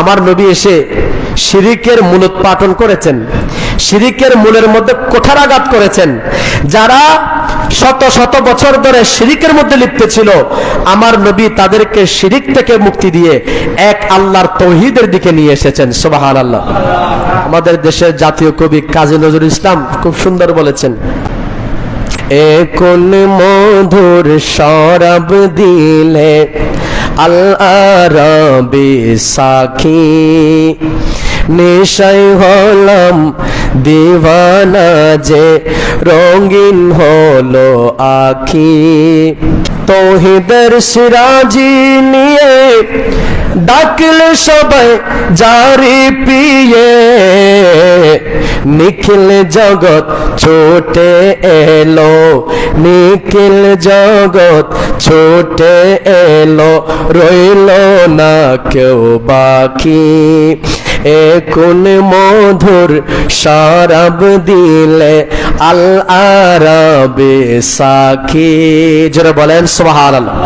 আমার নবী এসে শিরিকের মূলোৎপাটন করেছেন। শিরিকের মূলের মধ্যে কোঠারাঘাত করেছেন। যারা শত শত বছর ধরে শিরিকের মধ্যে লিপ্ত ছিল, আমার নবী তাদেরকে শিরিক থেকে মুক্তি দিয়ে এক আল্লাহর তৌহিদের দিকে নিয়ে এসেছেন। সোবাহান আল্লাহ আমাদের দেশের জাতীয় কবি কাজী নজরুল ইসলাম খুব সুন্দর বলেছেন এখন মধুর সরব দিলে আল আরবি সাখী হলাম দিওয়ানা যে রঙিন হলো আখি। তৌহিদের সিরাজি নিয়ে ডাকলে সবাই জারি পিয়ে। নিখিল জগৎ ছোটে এলো, নিখিল জগৎ ছোটে এলো, রইল না কেউ বাকি এখন মধুর শরাব দিলে আল আরবে সাখী। জোরে বলেন, সুবহানাল্লাহ।